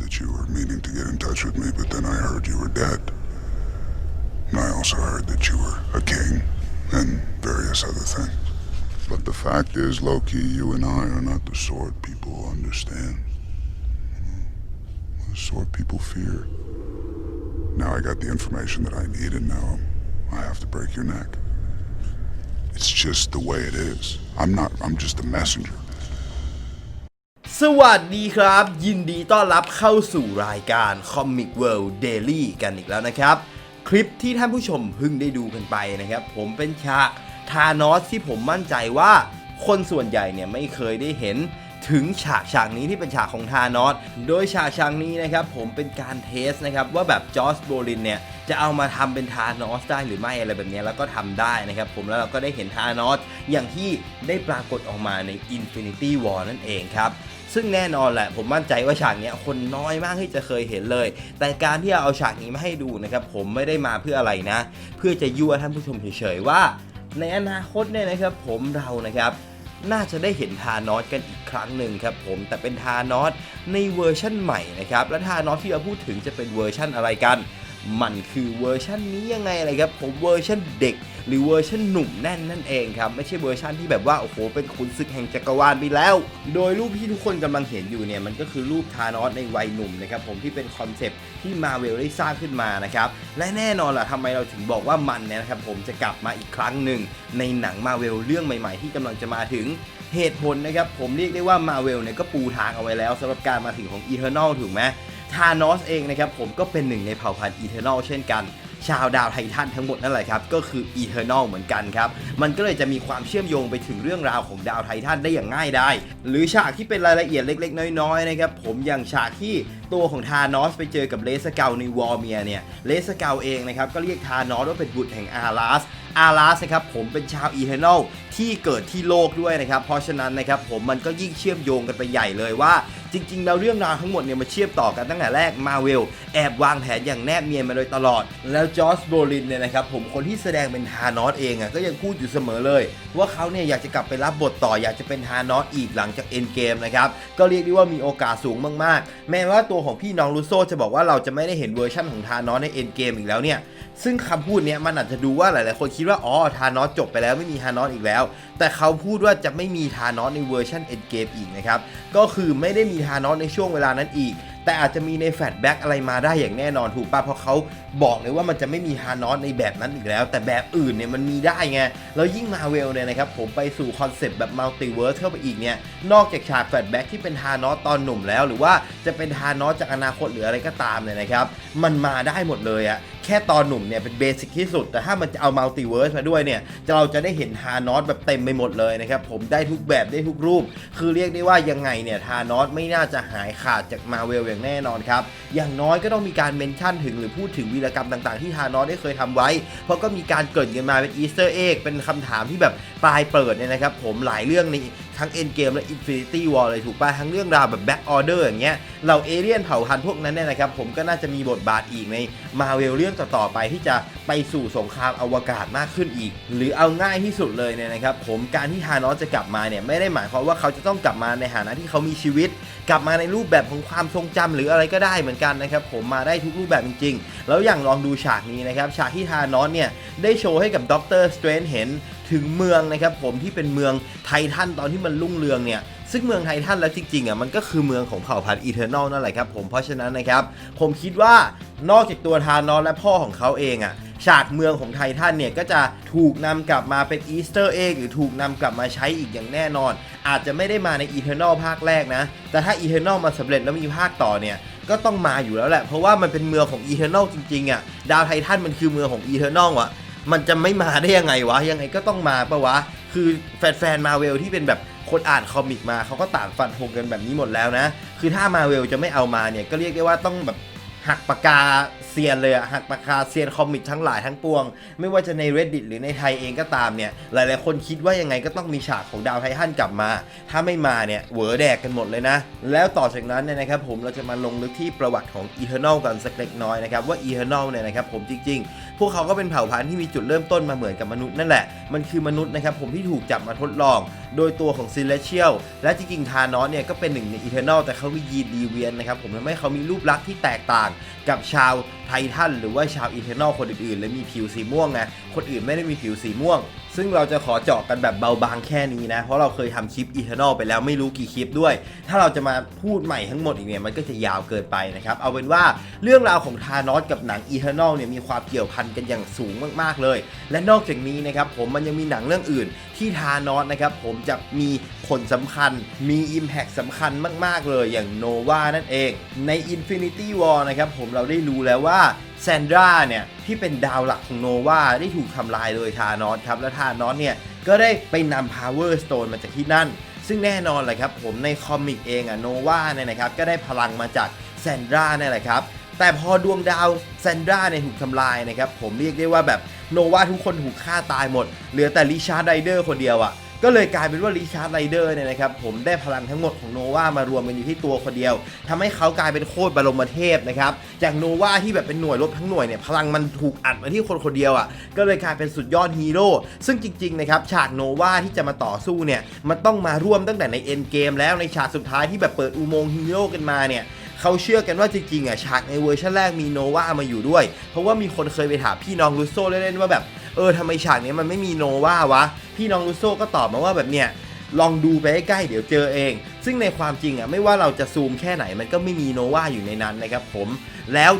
that you were meaning to get in touch with me, but then I heard you were dead. And I also heard that you were a king and various other things. But the fact is, Loki, you and I are not the sort people understand. The sort people fear. Now I got the information that I need, and now I have to break your neck. It's just the way it is. I'm not, I'm just a messenger. สวัสดีครับ ยินดีต้อนรับเข้าสู่รายการ Comic World Daily กันอีกแล้วนะครับ คลิปที่ท่านผู้ชมเพิ่งได้ดูกันไปนะครับ ผมเป็นฉากทานอสที่ผมมั่นใจว่าคนส่วนใหญ่เนี่ยไม่เคยได้เห็นถึงฉากฉากนี้ที่เป็นฉากของทานอส โดยฉากฉากนี้นะครับผมเป็นการเทสนะครับว่าแบบจอร์จโบลินเนี่ยจะเอามาทำเป็นทานอสได้หรือไม่อะไรแบบนี้แล้วก็ทำได้นะครับผมแล้วเราก็ได้เห็นทานอสอย่างที่ได้ปรากฏออกมาใน Infinity War นั่นเองครับ ซึ่งแน่นอนแหละผมมั่นใจว่าฉากนี้คนน้อยมากที่จะเคยเห็นเลย แต่การที่เอาฉากนี้มาให้ดูนะครับผมไม่ได้มาเพื่ออะไรนะ เพื่อจะยั่วท่านผู้ชมเฉยๆว่า ในอนาคตเนี่ยนะครับผมเรานะครับน่าจะได้เห็นทานอสกันอีกครั้งหนึ่งครับผมแต่เป็นทานอสในเวอร์ชั่นใหม่นะครับและทานอสที่เราพูดถึงจะเป็นเวอร์ชั่นอะไรกัน มันคือเวอร์ชันนี้ยังไงอะไรครับผมเวอร์ชันเด็ก หรือเวอร์ชันหนุ่มแน่นนั่นเองครับ ไม่ใช่เวอร์ชันที่แบบว่า โอ้โห เป็นขุนศึกแห่งจักรวาลไปแล้ว โดยรูปที่ทุกคนกำลังเห็นอยู่เนี่ยมันก็คือรูปทานอสในวัยหนุ่มนะครับผมที่เป็นคอนเซปที่มาเวลได้สร้างขึ้นมานะครับและแน่นอนล่ะทำไมเราถึงบอกว่ามันเนี่ยนะครับผมจะกลับมาอีกครั้งหนึ่งในหนังมาเวลเรื่องใหม่ ๆ ที่กำลังจะมาถึงเหตุผลนะครับผมเรียกได้ว่ามาเวลเนี่ยก็ปูทางเอาไว้แล้วสำหรับการมาถึงของ Eternal ถูกไหมทานอสเองนะครับผมก็เป็นหนึ่งในเผ่าพันธุ์อีเทอร์นอลเช่นกัน ชาวดาวไททันทั้งหมดนั่นแหละครับ ก็คืออีเทอร์นอลเหมือนกันครับ มันก็เลยจะมีความเชื่อมโยงไปถึงเรื่องราวของดาวไททันได้อย่างง่ายได้ หรือฉากที่เป็นรายละเอียดเล็ก ๆ น้อยๆนะครับผมอย่างฉากที่ตัวของทานอสไปเจอกับเลสเกลในวอร์เมียเนี่ยเลสเกลเองนะครับก็เรียกทานอสว่าเป็นบุตรแห่งอาราส อาราสนะครับผมเป็นชาวอีเทนอลที่เกิดที่โลกด้วยนะครับ เพราะฉะนั้นนะครับผมมันก็ยิ่งเชื่อมโยงกันไปใหญ่เลยว่า จริงๆ แล้วเรื่องราวทั้งหมดเนี่ยมาเชื่อมต่อกันตั้งแต่แรกมาเวลแอบวางแผนอย่างแนบเนียนมาโดยตลอด แล้วจอร์จโบลินเนี่ยนะครับผมคนที่แสดงเป็นทานอสเองอะก็ยังพูดอยู่เสมอเลย ว่าเขาเนี่ยอยากจะกลับไปรับบทต่ออยากจะเป็นทานอสอีกหลังจากเอ็นเกมนะครับก็เรียกได้ว่ามีโอกาสสูงมากๆ แม้ว่าตัวของพี่น้องรูโซจะบอกว่าเราจะไม่ได้เห็นเวอร์ชั่นของทานอสในเอ็นเกมอีกแล้วเนี่ย ซึ่งคำพูดเนี้ยมันอาจจะดูว่าหลาย ๆ คนคิดว่าอ๋อทานอสจบไปแล้วไม่มีทานอสอีกแล้ว แต่เขาพูดว่าจะไม่มีทานอสในเวอร์ชันเอ็นเกมอีกนะครับก็คือไม่ได้มีทานอสในช่วงเวลานั้นอีก แต่อาจจะมีในแฟลชแบ็กอะไรมาได้อย่างแน่นอนถูกป่ะเพราะเขาบอกเลยว่ามันจะไม่มีทานอสในแบบนั้นอีกแล้ว แต่แบบอื่นเนี่ยมันมีได้ไงแล้วยิ่งมาเวลเนี่ยนะครับผมไปสู่คอนเซปต์แบบมัลติเวิร์สเข้าไปอีกเนี่ยนอกจากฉากแฟลชแบ็กที่เป็นทานอสตอนหนุ่มแล้ว หรือว่าจะเป็นทานอสจากอนาคตหรืออะไรก็ตามเนี่ยนะครับมันมาได้หมดเลยอะแค่ตอนหนุ่มเนี่ยเป็นเบสิกที่สุด แต่ถ้ามันจะเอามัลติเวิร์สมาด้วยเนี่ยจะเราจะได้เห็นทานอสแบบเต็มไปหมดเลยนะครับผมได้ทุกแบบได้ทุกรูป คือเรียกได้ว่ายังไงเนี่ยทานอสไม่น่าจะหายขาดจากมาเวลอย่างแน่นอนครับอย่างน้อยก็ต้องมีการเมนชั่นถึงหรือพูดถึงวีรกรรมต่างๆที่ทานอสได้เคยทำไว้ เพราะก็มีการเกิดกันมาเป็นอีสเตอร์เอ็กเป็นคำถามที่แบบปลายเปิดเนี่ยนะครับผมหลายเรื่องใน ทั้ง Endgame และ Infinity War เลยถูกป่ะทั้งเรื่องราวแบบ Back Order อย่างเงี้ยเราเอเลี่ยนเผ่าพันธุ์พวกนั้นเนี่ยนะครับผมก็น่าจะมีบทบาทอีกในมาเวลเรื่องต่อๆไปที่จะไปสู่สงครามอวกาศมากขึ้นอีก หรือเอาง่ายที่สุดเลยเนี่ยนะครับผมการที่ทานอสจะกลับมาเนี่ยไม่ได้หมายความว่าเขาจะต้องกลับมาในฐานะที่เขามีชีวิต กลับมาในรูปแบบของความทรงจำหรืออะไรก็ได้เหมือนกันนะครับผมมาได้ทุกรูปแบบจริงๆ แล้วอย่างลองดูฉากนี้นะครับฉากที่ทานอสเนี่ยได้โชว์ให้กับด็อกเตอร์สเตรนเห็น ถึงเมืองนะครับผมที่เป็นเมืองไททันตอนที่มันรุ่งเรืองเนี่ยซึ่งเมืองไททันแล้วจริงๆอะมันก็คือเมืองของเผ่าพันธุ์อีเทอร์นอลนั่นแหละครับผมเพราะฉะนั้นนะครับผมคิดว่านอกจากตัวทานอสและพ่อของเขาเองอะฉากเมืองของไททันเนี่ยก็จะถูกนำกลับมาเป็นอีสเตอร์เอ็กหรือถูกนำกลับมาใช้อีกอย่างแน่นอน อาจจะไม่ได้มาในอีเทอร์นอลภาคแรกนะ แต่ถ้าอีเทอร์นอลมาสำเร็จแล้วมีภาคต่อเนี่ยก็ต้องมาอยู่แล้วแหละ เพราะว่ามันเป็นเมืองของอีเทอร์นอลจริงๆอะดาวไททันมันคือเมืองของอีเทอร์นอลอะ มันจะไม่มาได้ยังไงวะ ยังไงก็ต้องมาปะวะ คือแฟนๆมาเวลที่เป็นแบบคนอ่านคอมิกมาเขาก็ต่างฟันธงกันแบบนี้หมดแล้วนะ คือถ้ามาเวลจะไม่เอามาเนี่ยก็เรียกได้ว่าต้องแบบ หักปากกาเซียนเลยอะหักปากกาเซียนคอมิกทั้งหลายทั้งปวง ไม่ว่าจะใน reddit หรือในไทยเองก็ตามเนี่ย หลายๆคนคิดว่ายังไงก็ต้องมีฉากของดาวไททันกลับมา ถ้าไม่มาเนี่ยเหวอแดกกันหมดเลยนะ แล้วต่อจากนั้นเนี่ยนะครับผมเราจะมาลงลึกที่ประวัติของ Eternal กันสักเล็กน้อยนะครับว่า Eternal เนี่ยนะครับผมจริง ๆ พวกเขาก็เป็นเผ่าพันธุ์ที่มีจุดเริ่มต้นมาเหมือนกับมนุษย์นั่นแหละมันคือมนุษย์นะครับผมที่ถูกจับมาทดลอง โดยตัวของซิเลเชียลและจริงๆทานอสเนี่ยก็เป็นหนึ่งในอีเทอร์นอลแต่เขามียีนดีเวียนนะครับผมทำให้เขามีรูปลักษณ์ที่แตกต่างกับชาวไททันหรือว่าชาวอีเทอร์นอลคนอื่นๆ และมีผิวสีม่วงไงคนอื่นไม่ได้มีผิวสีม่วงซึ่งเราจะขอเจาะกันแบบเบาบางแค่นี้นะ เพราะเราเคยทำคลิปอีเทอร์นอลไปแล้วไม่รู้กี่คลิปด้วย ถ้าเราจะมาพูดใหม่ทั้งหมดอีกเนี่ยมันก็จะยาวเกินไปนะครับ เอาเป็นว่าเรื่องราวของทานอสกับหนังอีเทอร์นอลเนี่ยมีความเกี่ยวพันกันอย่างสูงมากๆเลย และนอกจากนี้นะครับผมมันยังมีหนังเรื่องอื่น ที่ทานอสนะครับผมจะมีผลสำคัญมี Impact สำคัญมาก ๆ เลยอย่างโนวานั่นเอง ใน Infinity War นะครับผมเราได้รู้แล้วว่า แซนดราเนี่ยที่เป็นดาวหลักของโนวาได้ถูกทำลายโดยทานอสครับ และทานอสเนี่ยก็ได้ไปนำ Power Stone มาจากที่นั่น ซึ่งแน่นอนเลยครับผมในคอมิกเองอะโนวาเนี่ยนะครับก็ได้พลังมาจากแซนดราเนี่ยแหละครับแต่พอดวงดาวแซนดราเนี่ยถูกทำลายนะครับผมเรียกได้ว่าแบบโนวาทุกคนถูกฆ่าตายหมด เหลือแต่ริชาร์ดไรเดอร์คนเดียวอะ ก็เลยกลายเป็นว่าริชาร์ดไรเดอร์เนี่ยนะครับผมได้พลังทั้งหมดของโนวามารวมกันอยู่ที่ตัวคนเดียวทำให้เขากลายเป็นโคตรบรมเทพนะครับจากโนวาที่แบบเป็นหน่วยรบทั้งหน่วยเนี่ยพลังมันถูกอัดมาที่คนคนเดียวอะ่ะก็เลยกลายเป็นสุดยอดฮีโร่ซึ่งจริงๆนะครับฉากโนวาที่จะมาต่อสู้เนี่ยมันต้องมาร่วมตั้งแต่ในเอ็นเกมแล้วในฉากสุดท้ายที่แบบเปิดอุโมงค์ฮีโร่กันมาเนี่ยเขาเชื่อกันว่าจริงๆอะฉากในเวอร์ชันแรกมีโนวามาอยู่ด้วย เพราะว่ามีคนเคยไปถามพี่น้องรูโซเล่นๆว่าแบบ เออทำไมฉากนี้มันไม่มีโนวาวะ พี่น้องลูโซ่ก็ตอบมาว่าแบบเนี้ยลองดูไปใกล้ๆเดี๋ยวเจอเอง ซึ่งในความจริงอะไม่ว่าเราจะซูมแค่ไหนมันก็ไม่มีโนวาอยู่ในนั้นนะครับผม แล้ว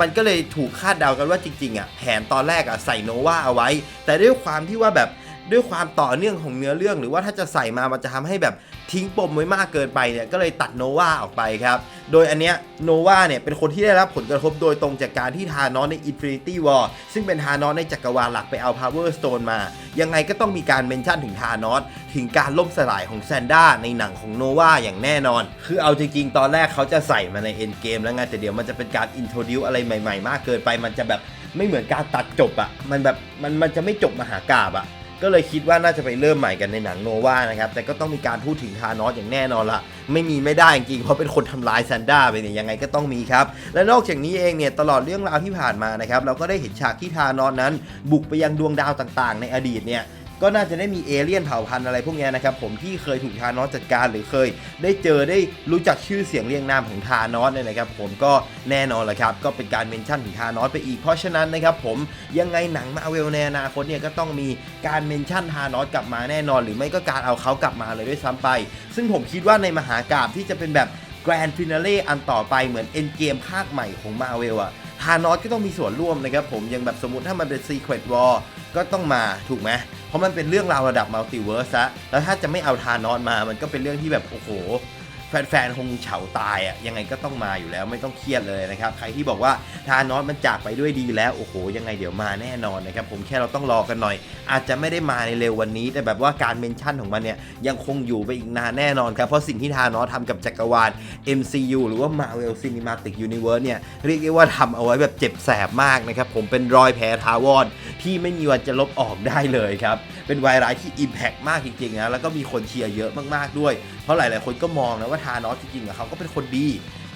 มันก็เลยถูกคาดเดากันว่าจริงๆอะแผนตอนแรกอะใส่โนวาเอาไว้ แต่ด้วยความที่ว่าแบบ ด้วยความต่อเนื่องของเนื้อเรื่อง หรือว่าถ้าจะใส่มามันจะทำให้แบบทิ้งปมไว้มากเกินไปเนี่ยก็เลยตัดโนวาออกไปครับ โดยอันเนี้ยโนวาเนี่ยเป็นคนที่ได้รับผลกระทบโดยตรงจากการที่ทานอสใน Infinity War ซึ่งเป็นทานอสในจักรวาลหลักไปเอา Power Stone มา ยังไงก็ต้องมีการเมนชั่นถึงทานอสถึงการล่มสลายของแซนด้าในหนังของโนวาอย่างแน่นอน คือเอาจริงๆ ตอนแรกเขาจะใส่มาใน End Game แล้วไงแต่เดี๋ยวมันจะเป็นการ introduce อะไรใหม่ๆ มากเกินไปมันจะแบบไม่เหมือนการตัดจบอะมันแบบมันมันจะไม่จบมหากาบอะ ก็เลยคิดว่าน่าจะไปเริ่มใหม่กันในหนังโนวานะครับ แต่ก็ต้องมีการพูดถึงทานอสอย่างแน่นอนละไม่มีไม่ได้จริงเพราะเป็นคนทำลายแซนด้าไปเนี่ยยังไงก็ต้องมีครับ และนอกจากนี้เองเนี่ยตลอดเรื่องราวที่ผ่านมานะครับเราก็ได้เห็นฉากที่ทานอสนั้น บุกไปยังดวงดาวต่างๆ ในอดีตเนี่ย ก็น่าจะได้มีเอเลี่ยนเผ่าพันธุ์อะไรพวกนี้นะครับผมที่เคยถูกทานอสจัดการหรือเคย ได้เจอได้รู้จักชื่อเสียงเรียงนามของทานอสเนี่ยนะครับผมก็แน่นอนแหละครับก็เป็นการเมนชั่นถึงทานอสไปอีกเพราะฉะนั้นนะครับผมยังไงหนังมาเวลในอนาคตเนี่ยก็ต้องมีการเมนชั่นทานอสกลับมาแน่นอน หรือไม่ก็การเอาเขากลับมาเลยด้วยซ้ำไป ซึ่งผมคิดว่าในมหากราบที่จะเป็นแบบแกรนด์ฟินาเล่อันต่อไปเหมือนเอ็นเกมภาคใหม่ของมาเวลอะทานอสก็ต้องมีส่วนร่วมนะครับผมยังแบบสมมติถ้ามันเป็น Secret War ก็ต้องมาถูกไหมเพราะมันเป็นเรื่องราวระดับมัลติเวิร์สอะแล้วถ้าจะไม่เอาทานอสมา มันก็เป็นเรื่องที่แบบโอ้โห แฟนๆคงเฉาตายอะยังไงก็ต้องมาอยู่แล้วไม่ต้องเครียดเลยนะครับ ใครที่บอกว่าทานอสมันจากไปด้วยดีแล้ว โอ้โห ยังไงเดี๋ยวมาแน่นอนนะครับ ผมแค่เราต้องรอกันหน่อย อาจจะไม่ได้มาในเร็ววันนี้ แต่แบบว่าการเมนชั่นของมันเนี่ยยังคงอยู่ไปอีกนานแน่นอนครับ เพราะสิ่งที่ทานอสทำกับจักรวาล MCU หรือว่า Marvel Cinematic Universe เนี่ยเรียกได้ว่าทำเอาไว้แบบเจ็บแสบมากนะครับผมเป็นรอยแผลทาวอนที่ไม่มีวันจะลบออกได้เลยครับเป็นไวรัสที่ Impact มากจริงๆนะแล้วก็มีคนเชียร์เยอะมากๆด้วย เพราะหลาย ๆ คนก็มองนะว่าทานอสจริงๆอะเขาก็เป็นคนดี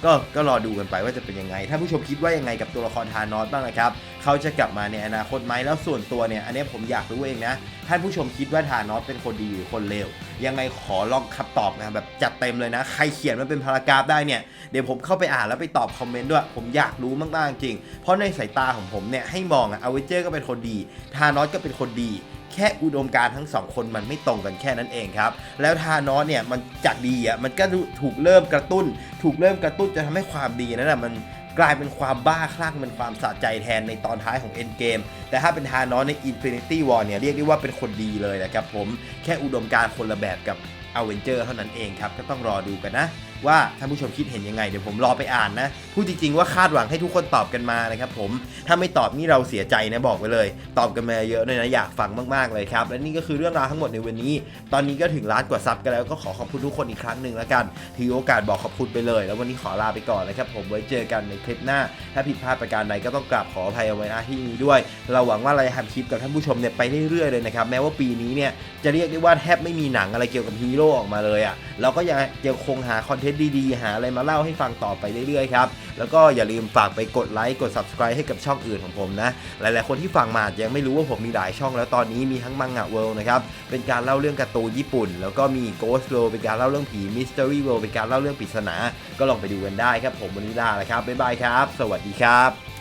ก็ก็รอดูกันไปว่าจะเป็นยังไงถ้าผู้ชมคิดว่ายังไงกับตัวละครทานอสบ้างนะครับเขาจะกลับมาในอนาคตไหมแล้วส่วนตัวเนี่ยอันนี้ผมอยากรู้เองนะท่านผู้ชมคิดว่าทานอสเป็นคนดีหรือคนเลวยังไงขอลองคำตอบนะแบบจัดเต็มเลยนะ ใครเขียนมันเป็นพารากราฟได้เนี่ยเดี๋ยวผมเข้าไปอ่านแล้วไปตอบคอมเมนต์ด้วย ผมอยากรู้มากๆจริง เพราะในสายตาของผมเนี่ยให้มองอะอเวเจอร์ก็เป็นคนดีทานอสก็เป็นคนดี แค่อุดมการทั้งสองคนมันไม่ตรงกันแค่นั้นเองครับ แล้วทานอสเนี่ยมันจากดีอะมันก็ถูกเริ่มกระตุ้น ถูกเริ่มกระตุ้นจะทำให้ความดีนั้นอะมันกลายเป็นความบ้าคลั่งเป็นความสะใจแทนในตอนท้ายของ Endgame แต่ถ้าเป็นทานอสใน Infinity War เนี่ยเรียกได้ว่าเป็นคนดีเลยนะครับผมแค่อุดมการคนละแบบกับอเวนเจอร์เท่านั้นเองครับ ก็ต้องรอดูกันนะว่าท่านผู้ชมคิดเห็นยังไง เดี๋ยวผมรอไปอ่านนะพูดจริงๆว่าคาดหวังให้ทุกคนตอบกันมานะครับผมถ้าไม่ตอบนี่เราเสียใจนะบอกไว้เลย ตอบกันมาเยอะเลยนะอยากฟังมากๆเลยครับ และนี่ก็คือเรื่องราวทั้งหมดในวันนี้ ตอนนี้ก็ถึงล้านกว่าซับกันแล้วก็ขอขอบคุณทุกคนอีกครั้งหนึ่งแล้วกันถือโอกาสบอกขอบคุณไปเลย แล้ววันนี้ขอลาไปก่อนนะครับผมไว้เจอกันในคลิปหน้า ถ้าผิดพลาดประการใดก็ต้องกราบขออภัยเอาไว้ณที่นี้ด้วย เราหวังว่าเราจะทำคลิปกับท่านผู้ชมเนี่ยไปเรื่อยๆเลยนะครับแม้ว่าปีนี้เนี่ยจะเรียกได้ว่าแทบไม่มีหนังอะไรเกี่ยวกับฮีโร่ออกมาเลยอะเราก็ยังยังคงหาคอนเทนต์ดีๆ หาอะไรมาเล่าให้ฟังต่อไปเรื่อยๆครับ แล้วก็อย่าลืมฝากไปกดไลค์กด subscribe ให้กับช่องอื่นของผมนะ หลายๆคนที่ฟังมาอาจจะยังไม่รู้ว่าผมมีหลายช่องแล้วตอนนี้มีทั้งมังงะเวิลด์นะครับ เป็นการเล่าเรื่องการ์ตูนญี่ปุ่น แล้วก็มี Ghost World เป็นการเล่าเรื่องผี Mystery World เป็นการเล่าเรื่องปริศนา ก็ลองไปดูกันได้ครับ ผมวันนี้ลาแล้วครับบ๊ายบายครับ สวัสดีครับ